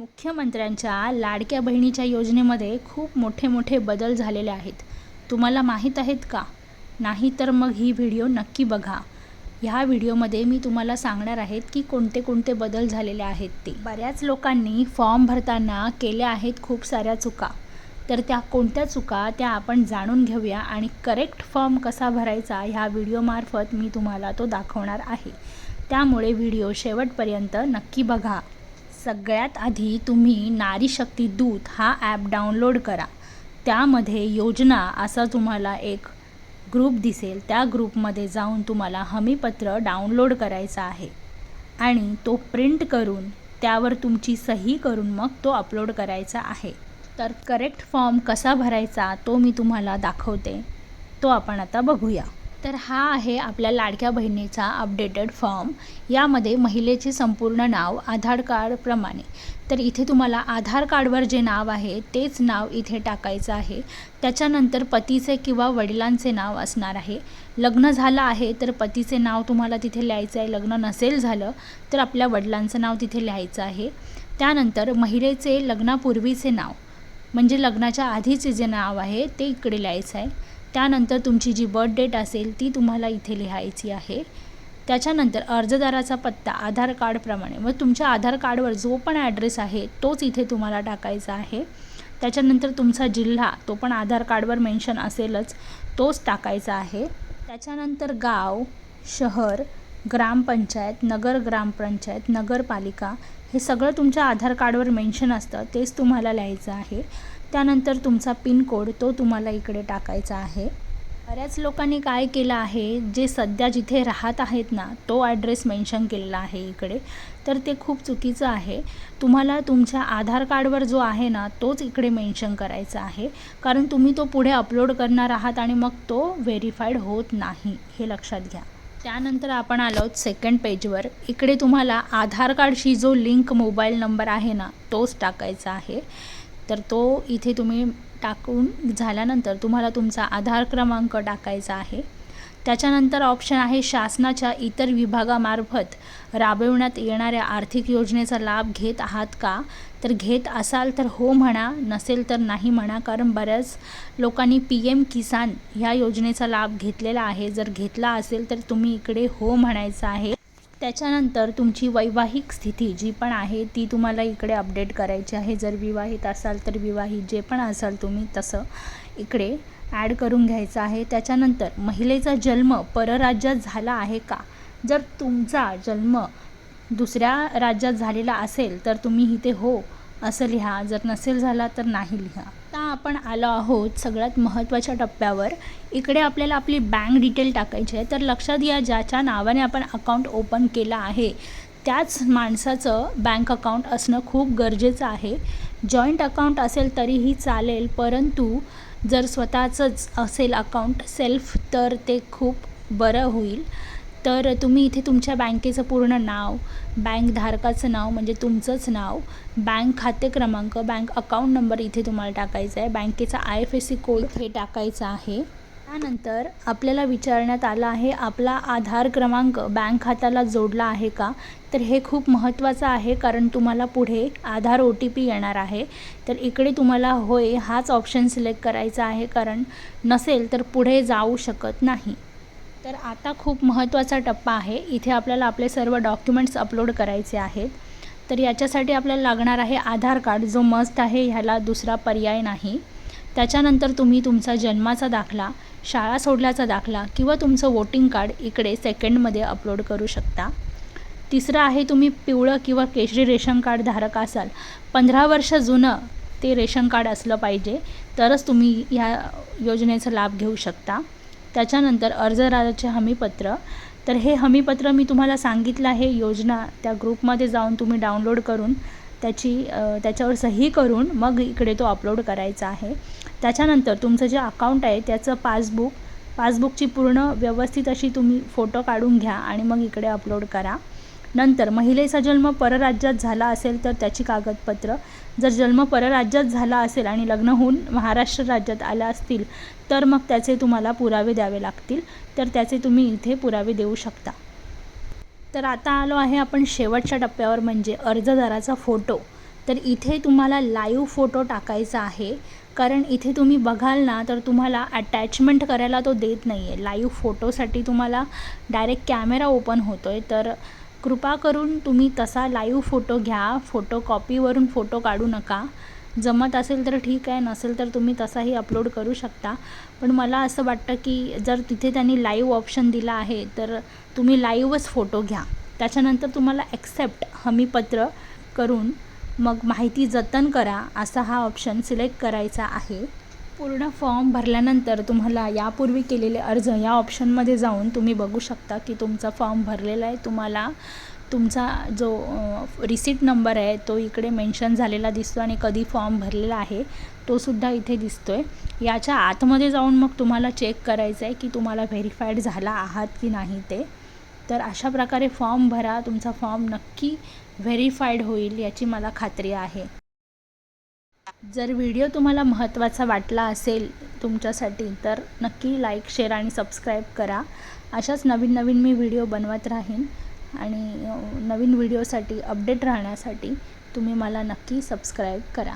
मुख्यमंत्र्यांच्या लाडक्या बहिणीच्या योजनेमध्ये खूप मोठे मोठे बदल झालेले आहेत. तुम्हाला माहीत आहेत का? नाही तर मग ही व्हिडिओ नक्की बघा. ह्या व्हिडिओमध्ये मी तुम्हाला सांगणार आहेत की कोणते कोणते बदल झालेले आहेत ते. बऱ्याच लोकांनी फॉर्म भरताना केल्या आहेत खूप साऱ्या चुका. तर त्या कोणत्या चुका त्या आपण जाणून घेऊया आणि करेक्ट फॉर्म कसा भरायचा ह्या व्हिडिओमार्फत मी तुम्हाला तो दाखवणार आहे. त्यामुळे व्हिडिओ शेवटपर्यंत नक्की बघा. सगळ्यात आधी तुम्ही नारी शक्ती दूत हा ॲप डाउनलोड करा. त्यामध्ये योजना असा तुम्हाला एक ग्रुप दिसेल. त्या ग्रुपमध्ये जाऊन तुम्हाला हमीपत्र डाउनलोड करायचा आहे. आणि तो प्रिंट करून त्यावर तुमची सही करून मग तो अपलोड करायचा आहे. तर करेक्ट फॉर्म कसा भरायचा तो मी तुम्हाला दाखवते. तो आपण आता बघूया. तर हा आहे आपल्या लाडक्या बहिणीचा अपडेटेड फॉर्म यामध्ये महिलेचे संपूर्ण नाव आधार कार्डप्रमाणे तर इथे तुम्हाला आधार कार्डवर जे नाव आहे तेच नाव इथे टाकायचं आहे. त्याच्यानंतर पतीचे किंवा वडिलांचे नाव असणार आहे. लग्न झालं आहे तर पतीचे नाव तुम्हाला तिथे लिहायचं आहे. लग्न नसेल झालं तर आपल्या वडिलांचं नाव तिथे लिहायचं आहे. त्यानंतर महिलेचे लग्नापूर्वीचे नाव. म्हणजे लग्नाच्या आधीचे जे नाव आहे ते इकडे लिहायचं आहे. त्यानंतर तुमची जी बर्थ डेट असेल ती तुम्हाला इथे लिहायची आहे. त्याच्यानंतर अर्जदाराचा पत्ता आधार कार्डप्रमाणे मग तुमच्या आधार कार्डवर जो पण ॲड्रेस आहे तोच इथे तुम्हाला टाकायचा आहे. त्याच्यानंतर तुमचा जिल्हा तो पण आधार कार्डवर मेन्शन असेलच तोच टाकायचा आहे. त्याच्यानंतर गाव शहर ग्रामपंचायत नगर ग्रामपंचायत नगरपालिका हे सगळं तुमच्या आधार कार्डवर मेन्शन असतं तेच तुम्हाला लिहायचं आहे. त्यानंतर तुमचा पिनकोड तो तुम्हाला इकडे टाकायचा आहे. बऱ्याच लोकांनी काय केलं आहे जे सध्या जिथे राहत आहेत ना तो ॲड्रेस मेन्शन केलेला आहे इकडे. तर ते खूप चुकीचं आहे. तुम्हाला तुमच्या आधार कार्डवर जो आहे ना तोच इकडे मेन्शन करायचा आहे. कारण तुम्ही तो पुढे अपलोड करणार आहात आणि मग तो व्हेरीफाईड होत नाही हे लक्षात घ्या. त्यानंतर आपण आलो सेकंड पेजवर इकडे तुम्हाला आधार कार्डशी जो लिंक मोबाईल नंबर आहे ना तोच टाकायचा आहे. तर तो इथे तुम्ही टाकून झाल्यानंतर तुम्हाला तुमचा आधार क्रमांक टाकायचा आहे. त्याच्यानंतर ऑप्शन आहे शासनाच्या इतर विभागामार्फत राबविण्यात येणाऱ्या आर्थिक योजनेचा लाभ घेत आहात का? तर घेत असाल तर हो म्हणा नसेल तर नाही म्हणा कारण बऱ्याच लोकांनी पी एम किसान ह्या योजनेचा लाभ घेतलेला आहे. जर घेतला असेल तर तुम्ही इकडे हो म्हणायचं आहे. त्याच्यानंतर तुमची वैवाहिक स्थिती जी पण आहे ती तुम्हाला इकडे अपडेट करायची आहे. जर विवाहित असाल तर विवाहित जे पण असाल तुम्ही तसं इकडे ॲड करून घ्यायचं आहे. त्याच्यानंतर महिलेचा जन्म परराज्यात झाला आहे का? जर तुमचा जन्म दुसऱ्या राज्यात झालेला असेल तर तुम्ही इथे हो असं लिहा. जर नसेल झाला तर नाही लिहा. आता आपण आलो आहोत सगळ्यात महत्त्वाच्या टप्प्यावर. इकडे आपल्याला आपली बँक डिटेल टाकायची आहे. तर लक्षात या ज्याच्या नावाने आपण अकाउंट ओपन केलं आहे त्याच माणसाचं बँक अकाउंट असणं खूप गरजेचं आहे. जॉईंट अकाउंट असेल तरीही चालेल परंतु जर स्वतःचंच असेल अकाउंट सेल्फ तर ते खूप बरं होईल. तर तुम्ही इथे तुमच्या बँकेचं पूर्ण नाव बँक धारकाचं नाव म्हणजे तुमचंच नाव बँक खाते क्रमांक बँक अकाउंट नंबर इथे तुम्हाला टाकायचा आहे. बँकेचा I F S C code हे टाकायचा आहे. त्यानंतर आपल्याला विचारण्यात आलं आहे आपला आधार क्रमांक बँक खात्याला जोडला आहे का? तर हे खूप महत्त्वाचं आहे कारण तुम्हाला पुढे आधार ओ टी पी येणार आहे. तर इकडे तुम्हाला होय हाच ऑप्शन सिलेक्ट करायचा आहे कारण नसेल तर पुढे जाऊ शकत नाही. तर आता खूप महत्त्वाचा टप्पा आहे. इथे आपल्याला आपले सर्व डॉक्युमेंट्स अपलोड करायचे आहेत. तर याच्यासाठी आपल्याला लागणार आहे आधार कार्ड जो मस्ट आहे ह्याला दुसरा पर्याय नाही. त्याच्यानंतर तुम्ही तुमचा जन्माचा दाखला शाळा सोडल्याचा दाखला किंवा तुमचं वोटिंग कार्ड इकडे सेकंडमध्ये अपलोड करू शकता. तिसरं आहे तुम्ही पिवळं किंवा केशरी रेशन कार्ड धारक असाल पंधरा वर्ष जुनं ते रेशन कार्ड असलं पाहिजे तरच तुम्ही ह्या योजनेचा लाभ घेऊ शकता. त्याच्यानंतर अर्जदाराचे हमीपत्र. तर हे हमीपत्र मी तुम्हाला सांगितलं आहे योजना त्या ग्रुपमध्ये जाऊन तुम्ही डाउनलोड करून त्याची त्याच्यावर सही करून मग इकडे तो अपलोड करायचा आहे. त्याच्यानंतर तुमचं जे अकाउंट आहे त्याचं पासबुक पासबुकची पूर्ण व्यवस्थित अशी तुम्ही फोटो काढून घ्या आणि मग इकडे अपलोड करा. नंतर महिलेचा जन्म परराज्यात झाला असेल तर त्याची कागदपत्र. जर जन्म परराज्यात झाला असेल आणि लग्न होऊन महाराष्ट्र राज्यात आल्या असतील तर मग त्याचे तुम्हाला पुरावे द्यावे लागतील. तर त्याचे तुम्ही इथे पुरावे देऊ शकता. तर आता आलो आहे आपण शेवटच्या टप्प्यावर म्हणजे अर्जदाराचा फोटो. तर इथे तुम्हाला लाईव्ह फोटो टाकायचा आहे. कारण इथे तुम्ही बघाल ना तर तुम्हाला अटॅचमेंट करायला तो देत नाही आहे लाईव्ह फोटोसाठी तुम्हाला डायरेक्ट कॅमेरा ओपन होतो आहे तर कृपा करून तुम्ही तसा लाईव्ह फोटो घ्या फोटो कॉपीवरून फोटो काढू नका. जमत असेल तर ठीक आहे नसेल तर तुम्ही तसाही अपलोड करू शकता. पण मला असं वाटतं की जर तिथे त्यांनी लाईव्ह ऑप्शन दिला आहे तर तुम्ही लाईव्हच फोटो घ्या. त्याच्यानंतर तुम्हाला ॲक्सेप्ट हमीपत्र करून मग माहिती जतन करा असा हा ऑप्शन सिलेक्ट करायचा आहे. पूर्ण फॉर्म भरल्यानंतर तुम्हाला यापूर्वी केलेले अर्ज या ऑप्शनमध्ये जाऊन तुम्ही बघू शकता की तुमचा फॉर्म भरलेला आहे. तुम्हाला तुमचा जो रिसिट नंबर आहे तो इकडे मेन्शन झालेला दिसतो आणि कधी फॉर्म भरलेला आहे तोसुद्धा इथे दिसतो आहे याच्या आतमध्ये जाऊन मग तुम्हाला चेक करायचं आहे की तुम्हाला व्हेरीफाईड झाला आहात की नाही ते. तर अशा प्रकारे फॉर्म भरा तुमचा फॉर्म नक्की व्हेरीफाईड होईल याची मला खात्री आहे. जर व्हिडिओ तुम्हाला महत्त्वाचा वाटला असेल तुमच्यासाठी तर नक्की लाईक शेअर आणि सबस्क्राईब करा. अशाच नवीन नवीन मी व्हिडिओ बनवत राहीन आणि नवीन व्हिडिओसाठी अपडेट राहण्यासाठी तुम्ही मला नक्की सबस्क्राईब करा.